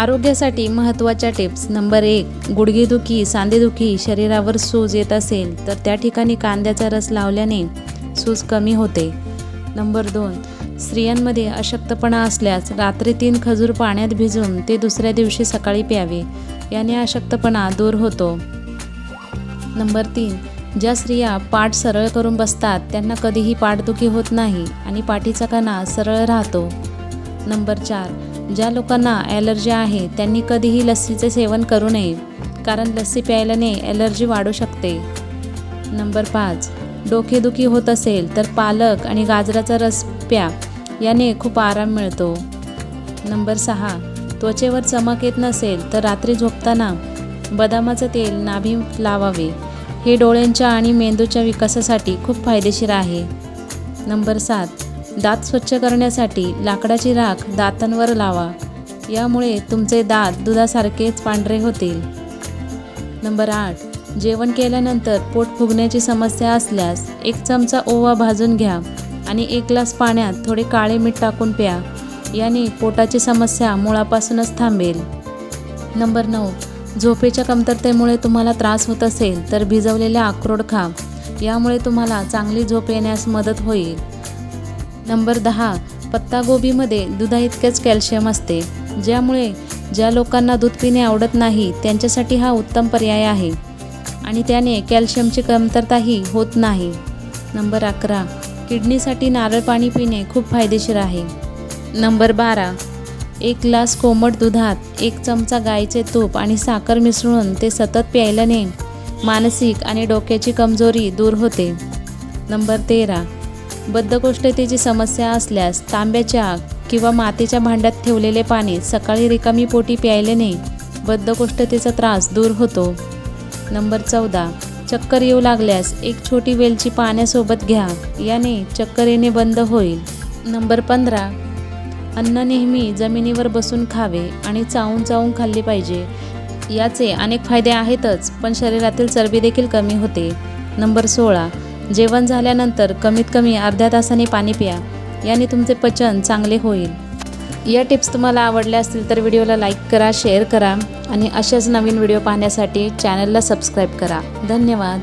आरोग्यासाठी महत्त्वाच्या tips. Number एक गुडघेदुखी सांधेदुखी शरीरावर सूज येत असेल तर त्या ठिकाणी कांद्याचा रस लावल्याने सूज कमी होते. नंबर दोन स्त्रियांमध्ये अशक्तपणा असल्यास रात्री तीन खजूर पाण्यात भिजून ते दुसऱ्या दिवशी सकाळी प्यावे. याने अशक्तपणा दूर होतो. नंबर तीन ज्या स्त्रिया पाठ सरळ करून बसतात त्यांना कधीही पाठदुखी होत नाही आणि पाठीचा कणा सरळ राहतो. नंबर चार ज्या लोकांना ॲलर्जी आहे त्यांनी कधीही लस्सीचे सेवन करू नये कारण लस्सी प्यायल्याने ॲलर्जी वाढू शकते. नंबर पाच डोकेदुखी होत असेल तर पालक आणि गाजराचा रस प्या याने खूप आराम मिळतो. नंबर सहा त्वचेवर चमक येत नसेल तर रात्री झोपताना बदामाचं तेल नाभी लावावे. हे डोळ्यांच्या आणि मेंदूच्या विकासासाठी खूप फायदेशीर आहे. नंबर सात दात स्वच्छ करण्यासाठी लाकडाची राख दातांवर लावा. यामुळे तुमचे दात दुधासारखेच पांढरे होतील. नंबर आठ. जेवण केल्यानंतर पोट फुगण्याची समस्या असल्यास एक चमचा ओवा भाजून घ्या आणि एक ग्लास पाण्यात थोडे काळे मीठ टाकून प्या. याने पोटाची समस्या मुळापासूनच थांबेल. नंबर नऊ. झोपेच्या कमतरतेमुळे तुम्हाला त्रास होत असेल तर भिजवलेला अक्रोड खा. यामुळे तुम्हाला चांगली झोप येण्यास मदत होईल. नंबर दहा पत्तागोबीमध्ये दुधाइतकेच कॅल्शियम असते. ज्यामुळे ज्या लोकांना दूध पिणे आवडत नाही त्यांच्यासाठी हा उत्तम पर्याय आहे. आणि त्याने कॅल्शियमची कमतरताही होत नाही. नंबर अकरा किडनीसाठी नारळ पाणी पिणे खूप फायदेशीर आहे. नंबर बारा एक ग्लास कोमट दुधात एक चमचा गाईचे तूप आणि साखर मिसळून ते सतत प्यायल्याने मानसिक आणि डोक्याची कमजोरी दूर होते. नंबर तेरा बद्धकोष्ठतेची समस्या असल्यास तांब्याच्या किंवा मातीच्या भांड्यात ठेवलेले पाणी सकाळी रिकामी पोटी प्यायल्याने बद्धकोष्ठतेचा त्रास दूर होतो. नंबर चौदा. चक्कर येऊ लागल्यास एक छोटी वेलची पाण्यासोबत घ्या याने चक्कर येणे बंद होईल. नंबर पंधरा. अन्न नेहमी जमिनीवर बसून खावे आणि चावून चावून खाल्ले पाहिजे. याचे अनेक फायदे आहेतच पण शरीरातील चरबी देखील कमी होते. नंबर सोळा. जेवण झाल्यानंतर कमीत कमी अर्ध्या तासाने पाणी प्या. याने तुमचे पचन चांगले होईल. या टिप्स तुम्हाला आवडल्या असतील तर व्हिडिओला लाईक करा शेअर करा आणि अशाच नवीन व्हिडिओ पाहण्यासाठी चॅनलला सबस्क्राईब करा. धन्यवाद.